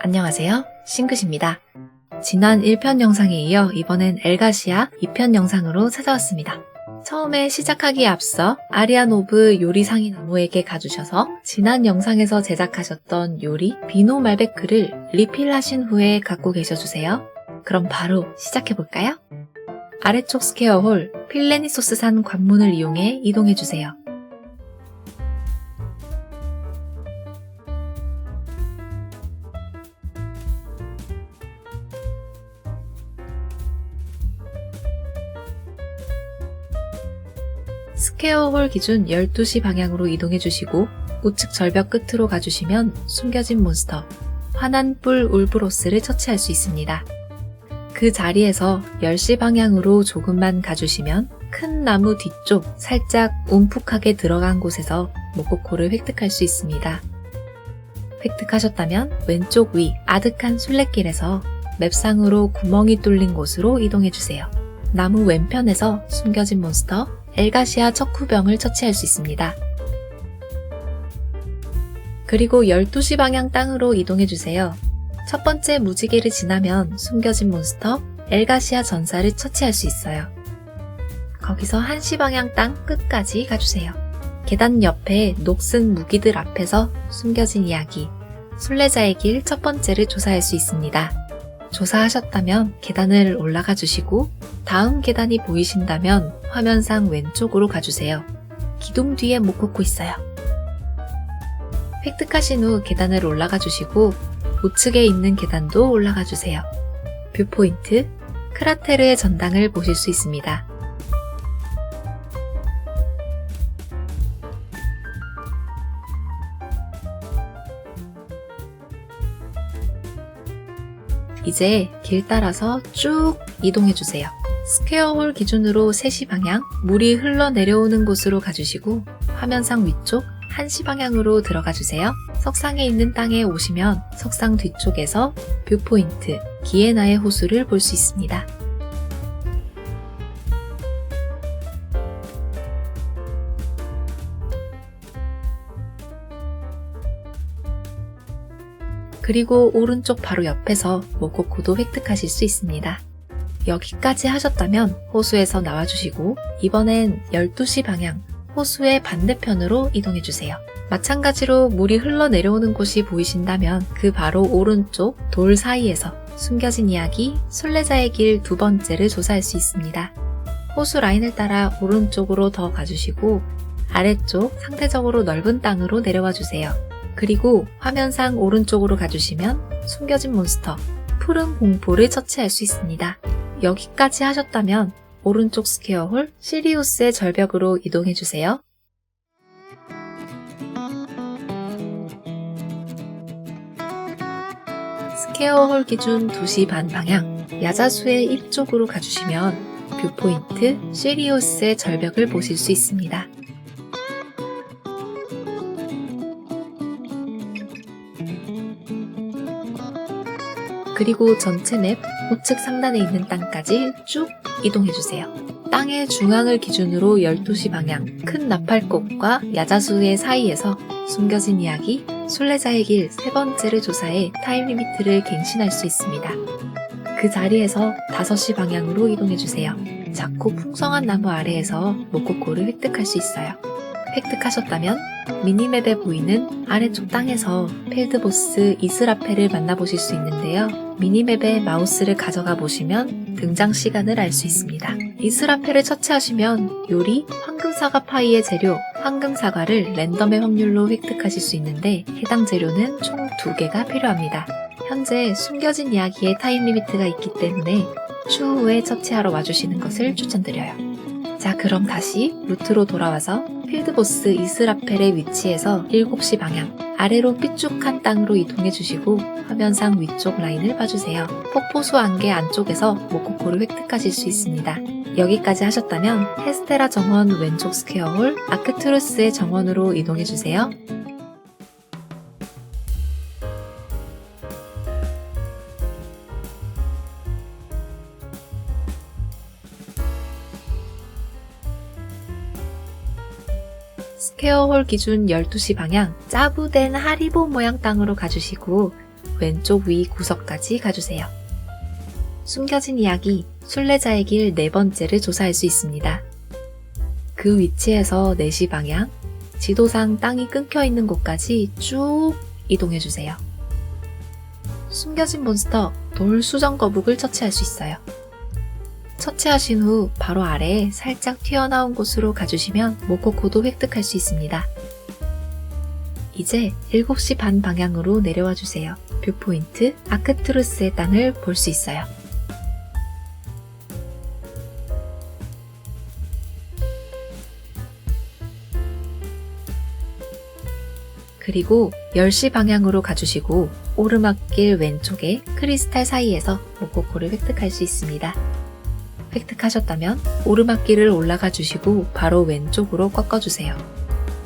안녕하세요. 싱긋입니다. 지난 1편 영상에 이어 이번엔 엘가시아 2편 영상으로 찾아왔습니다. 처음에 시작하기에 앞서 아리아노브 요리상이 나무에게 가주셔서 지난 영상에서 제작하셨던 요리 비노 말베크를 리필하신 후에 갖고 계셔주세요. 그럼 바로 시작해볼까요? 아래쪽 스퀘어 홀 필레니소스산 관문을 이용해 이동해주세요. 스퀘어홀 기준 12시 방향으로 이동해 주시고 우측 절벽 끝으로 가주시면 숨겨진 몬스터 환한 뿔 울브로스를 처치할 수 있습니다. 그 자리에서 10시 방향으로 조금만 가주시면 큰 나무 뒤쪽 살짝 움푹하게 들어간 곳에서 모코코를 획득할 수 있습니다. 획득하셨다면 왼쪽 위 아득한 순례길에서 맵상으로 구멍이 뚫린 곳으로 이동해주세요. 나무 왼편에서 숨겨진 몬스터 엘가시아 척후병을 처치할 수 있습니다. 그리고 12시 방향 땅으로 이동해 주세요. 첫 번째 무지개를 지나면 숨겨진 몬스터 엘가시아 전사를 처치할 수 있어요. 거기서 1시 방향 땅 끝까지 가주세요. 계단 옆에 녹슨 무기들 앞에서 숨겨진 이야기, 순례자의 길 첫 번째를 조사할 수 있습니다. 조사하셨다면 계단을 올라가 주시고 다음 계단이 보이신다면 화면상 왼쪽으로 가주세요. 기둥 뒤에 모코코 있어요. 획득하신 후 계단을 올라가 주시고 우측에 있는 계단도 올라가 주세요. 뷰포인트, 크라테르의 전당을 보실 수 있습니다. 이제 길 따라서 쭉 이동해 주세요. 스퀘어홀 기준으로 3시 방향, 물이 흘러내려오는 곳으로 가주시고 화면상 위쪽 1시 방향으로 들어가 주세요. 석상에 있는 땅에 오시면 석상 뒤쪽에서 뷰포인트, 기에나의 호수를 볼 수 있습니다. 그리고 오른쪽 바로 옆에서 모코코도 획득하실 수 있습니다. 여기까지 하셨다면 호수에서 나와주시고 이번엔 12시 방향 호수의 반대편으로 이동해주세요. 마찬가지로 물이 흘러내려오는 곳이 보이신다면 그 바로 오른쪽 돌 사이에서 숨겨진 이야기 순례자의 길 두 번째를 조사할 수 있습니다. 호수 라인을 따라 오른쪽으로 더 가주시고 아래쪽 상대적으로 넓은 땅으로 내려와 주세요. 그리고 화면상 오른쪽으로 가주시면 숨겨진 몬스터 푸른 공포를 처치할 수 있습니다. 여기까지 하셨다면 오른쪽 스퀘어 홀 시리우스의 절벽으로 이동해주세요. 스퀘어 홀 기준 2시 반 방향 야자수의 입 쪽으로 가주시면 뷰포인트 시리우스의 절벽을 보실 수 있습니다. 그리고 전체 맵 우측 상단에 있는 땅까지 쭉 이동해주세요. 땅의 중앙을 기준으로 12시 방향 큰 나팔꽃과 야자수의 사이에서 숨겨진 이야기 순례자의 길 세 번째를 조사해 타임 리미트를 갱신할 수 있습니다. 그 자리에서 5시 방향으로 이동해주세요. 작고 풍성한 나무 아래에서 모코코를 획득할 수 있어요. 획득하셨다면 미니맵에 보이는 아래쪽 땅에서 필드보스 이스라펠을 만나보실 수 있는데요. 미니맵에 마우스를 가져가 보시면 등장 시간을 알 수 있습니다. 이스라펠을 처치하시면 요리, 황금사과 파이의 재료, 황금사과를 랜덤의 확률로 획득하실 수 있는데 해당 재료는 총 2개가 필요합니다. 현재 숨겨진 이야기에 타임 리미트가 있기 때문에 추후에 처치하러 와주시는 것을 추천드려요. 자, 그럼 다시 루트로 돌아와서 필드보스 이스라펠의 위치에서 7시 방향 아래로 삐쭉한 땅으로 이동해 주시고 화면상 위쪽 라인을 봐주세요. 폭포수 안개 안쪽에서 모코코를 획득하실 수 있습니다. 여기까지 하셨다면 헤스테라 정원 왼쪽 스퀘어홀 아크투루스의 정원으로 이동해 주세요. 스퀘어홀 기준 12시 방향 짜부된 하리보 모양 땅으로 가주시고 왼쪽 위 구석까지 가주세요. 숨겨진 이야기 순례자의 길 네 번째를 조사할 수 있습니다. 그 위치에서 4시 방향 지도상 땅이 끊겨 있는 곳까지 쭉 이동해 주세요. 숨겨진 몬스터 돌 수정 거북을 처치할 수 있어요. 처치하신 후 바로 아래에 살짝 튀어나온 곳으로 가주시면 모코코도 획득할 수 있습니다. 이제 7시 반 방향으로 내려와 주세요. 뷰포인트 아크투루스의 땅을 볼 수 있어요. 그리고 10시 방향으로 가주시고 오르막길 왼쪽에 크리스탈 사이에서 모코코를 획득할 수 있습니다. 획득하셨다면 오르막길을 올라가 주시고 바로 왼쪽으로 꺾어주세요.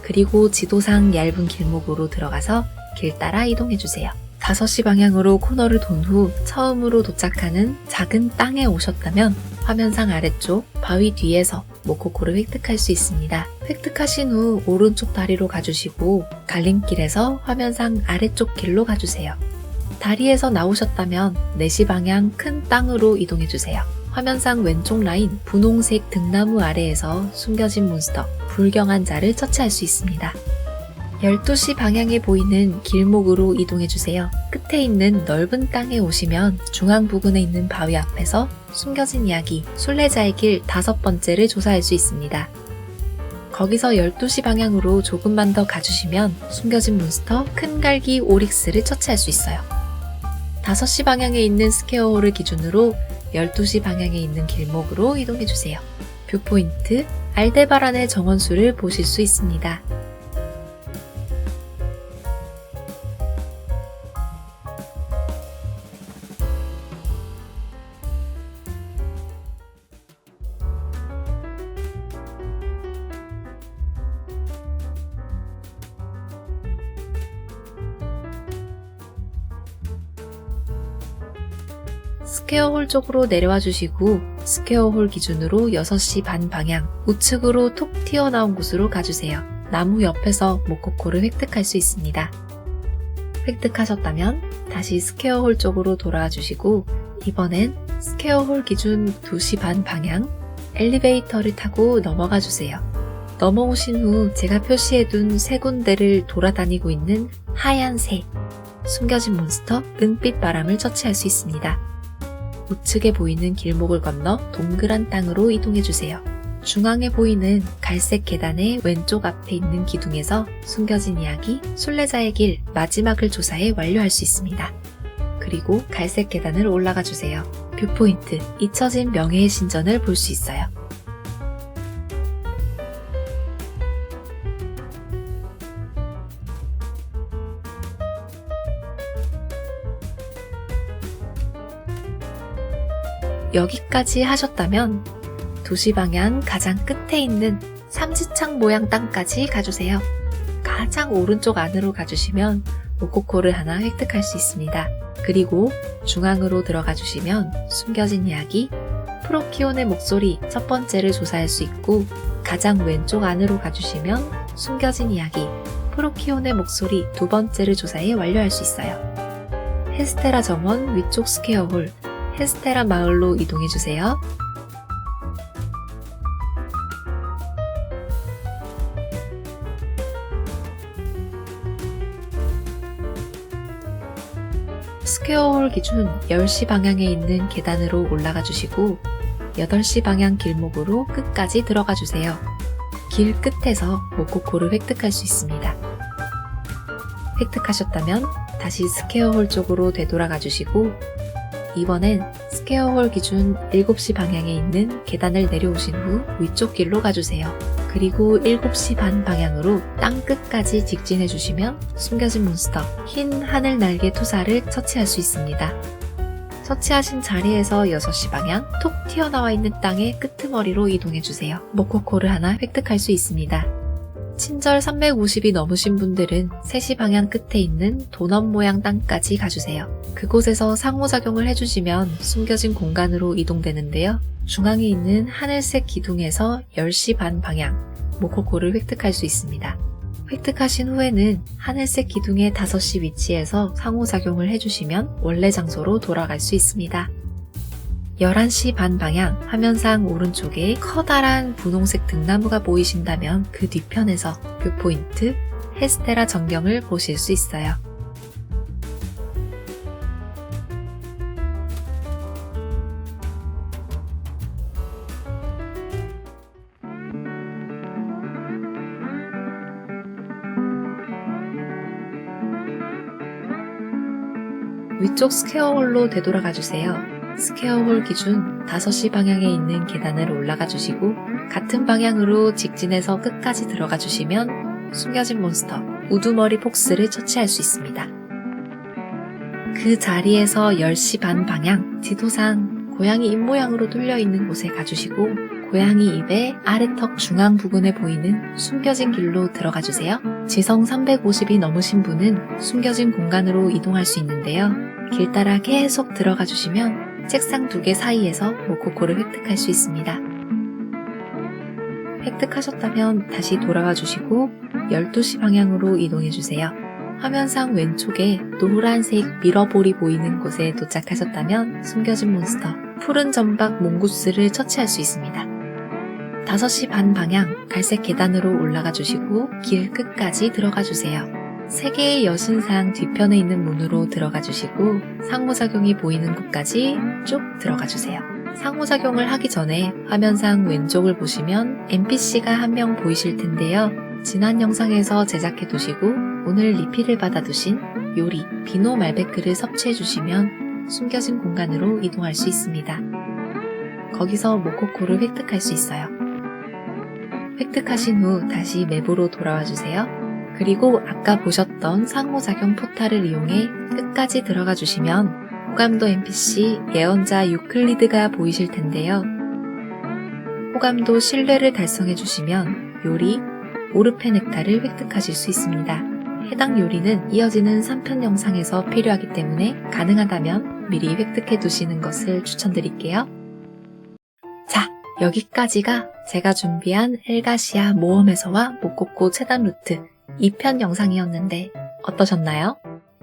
그리고 지도상 얇은 길목으로 들어가서 길 따라 이동해 주세요. 5시 방향으로 코너를 돈 후 처음으로 도착하는 작은 땅에 오셨다면 화면상 아래쪽 바위 뒤에서 모코코를 획득할 수 있습니다. 획득하신 후 오른쪽 다리로 가주시고 갈림길에서 화면상 아래쪽 길로 가주세요. 다리에서 나오셨다면 4시 방향 큰 땅으로 이동해주세요. 화면상 왼쪽 라인 분홍색 등나무 아래에서 숨겨진 몬스터 불경한 자를 처치할 수 있습니다. 12시 방향에 보이는 길목으로 이동해주세요. 끝에 있는 넓은 땅에 오시면 중앙 부근에 있는 바위 앞에서 숨겨진 이야기 순례자의 길 다섯 번째를 조사할 수 있습니다. 거기서 12시 방향으로 조금만 더 가주시면 숨겨진 몬스터 큰 갈기 오릭스를 처치할 수 있어요. 5시 방향에 있는 스퀘어홀을 기준으로 12시 방향에 있는 길목으로 이동해 주세요. 뷰포인트 알데바란의 정원수를 보실 수 있습니다. 스퀘어홀 쪽으로 내려와 주시고 스퀘어홀 기준으로 6시 반 방향 우측으로 톡 튀어나온 곳으로 가주세요. 나무 옆에서 모코코를 획득할 수 있습니다. 획득하셨다면 다시 스퀘어홀 쪽으로 돌아와 주시고 이번엔 스퀘어홀 기준 2시 반 방향 엘리베이터를 타고 넘어가 주세요. 넘어오신 후 제가 표시해둔 세 군데를 돌아다니고 있는 하얀 새, 숨겨진 몬스터 은빛 바람을 처치할 수 있습니다. 우측에 보이는 길목을 건너 동그란 땅으로 이동해주세요. 중앙에 보이는 갈색 계단의 왼쪽 앞에 있는 기둥에서 숨겨진 이야기 순례자의 길 마지막을 조사해 완료할 수 있습니다. 그리고 갈색 계단을 올라가 주세요. 뷰포인트 잊혀진 명예의 신전을 볼 수 있어요. 여기까지 하셨다면 도시 방향 가장 끝에 있는 삼지창 모양 땅까지 가주세요. 가장 오른쪽 안으로 가주시면 모코코를 하나 획득할 수 있습니다. 그리고 중앙으로 들어가 주시면 숨겨진 이야기 프로키온의 목소리 첫 번째를 조사할 수 있고 가장 왼쪽 안으로 가주시면 숨겨진 이야기 프로키온의 목소리 두 번째를 조사해 완료할 수 있어요. 헤스테라 정원 위쪽 스퀘어홀 헤스테라 마을로 이동해 주세요. 스퀘어홀 기준 10시 방향에 있는 계단으로 올라가 주시고 8시 방향 길목으로 끝까지 들어가 주세요. 길 끝에서 모코코를 획득할 수 있습니다. 획득하셨다면 다시 스퀘어홀 쪽으로 되돌아가 주시고 이번엔 스퀘어홀 기준 7시 방향에 있는 계단을 내려오신 후 위쪽 길로 가주세요. 그리고 7시 반 방향으로 땅 끝까지 직진해 주시면 숨겨진 몬스터 흰 하늘 날개 투사를 처치할 수 있습니다. 처치하신 자리에서 6시 방향 톡 튀어나와 있는 땅의 끄트머리로 이동해 주세요. 모코코를 하나 획득할 수 있습니다. 친절 350이 넘으신 분들은 3시 방향 끝에 있는 도넛 모양 땅까지 가주세요. 그곳에서 상호작용을 해주시면 숨겨진 공간으로 이동되는데요. 중앙에 있는 하늘색 기둥에서 10시 반 방향 모코코를 획득할 수 있습니다. 획득하신 후에는 하늘색 기둥의 5시 위치에서 상호작용을 해주시면 원래 장소로 돌아갈 수 있습니다. 11시 반 방향 화면상 오른쪽에 커다란 분홍색 등나무가 보이신다면 그 뒤편에서 뷰포인트 헤스테라 전경을 보실 수 있어요. 위쪽 스퀘어홀로 되돌아가 주세요. 스퀘어홀 기준 5시 방향에 있는 계단을 올라가 주시고 같은 방향으로 직진해서 끝까지 들어가 주시면 숨겨진 몬스터 우두머리 폭스를 처치할 수 있습니다. 그 자리에서 10시 반 방향 지도상 고양이 입모양으로 뚫려 있는 곳에 가주시고 고양이 입의 아래턱 중앙 부분에 보이는 숨겨진 길로 들어가 주세요. 지성 350이 넘으신 분은 숨겨진 공간으로 이동할 수 있는데요. 길 따라 계속 들어가 주시면 책상 두 개 사이에서 모코코를 획득할 수 있습니다. 획득하셨다면 다시 돌아와 주시고 12시 방향으로 이동해 주세요. 화면상 왼쪽에 노란색 미러볼이 보이는 곳에 도착하셨다면 숨겨진 몬스터 푸른 점박 몽구스를 처치할 수 있습니다. 5시 반 방향 갈색 계단으로 올라가 주시고 길 끝까지 들어가 주세요. 세 개의 여신상 뒤편에 있는 문으로 들어가 주시고 상호작용이 보이는 곳까지 쭉 들어가 주세요. 상호작용을 하기 전에 화면상 왼쪽을 보시면 NPC가 한 명 보이실 텐데요. 지난 영상에서 제작해 두시고 오늘 리필을 받아 두신 요리, 비노 말베크를 섭취해 주시면 숨겨진 공간으로 이동할 수 있습니다. 거기서 모코코를 획득할 수 있어요. 획득하신 후 다시 맵으로 돌아와 주세요. 그리고 아까 보셨던 상호작용 포탈을 이용해 끝까지 들어가 주시면 호감도 NPC 예언자 유클리드가 보이실 텐데요. 호감도 신뢰를 달성해 주시면 요리 오르페 넥타를 획득하실 수 있습니다. 해당 요리는 이어지는 3편 영상에서 필요하기 때문에 가능하다면 미리 획득해 두시는 것을 추천드릴게요. 자, 여기까지가 제가 준비한 엘가시아 모험에서와 모코코 체단 루트 2편 영상이었는데 어떠셨나요?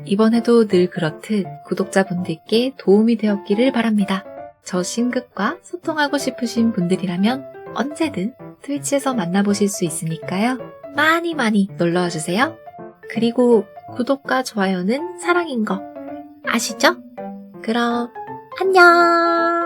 이번에도 늘 그렇듯 구독자분들께 도움이 되었기를 바랍니다. 저 신극과 소통하고 싶으신 분들이라면 언제든 트위치에서 만나보실 수 있으니까요. 많이 많이 놀러와 주세요. 그리고 구독과 좋아요는 사랑인 거 아시죠? 그럼 안녕!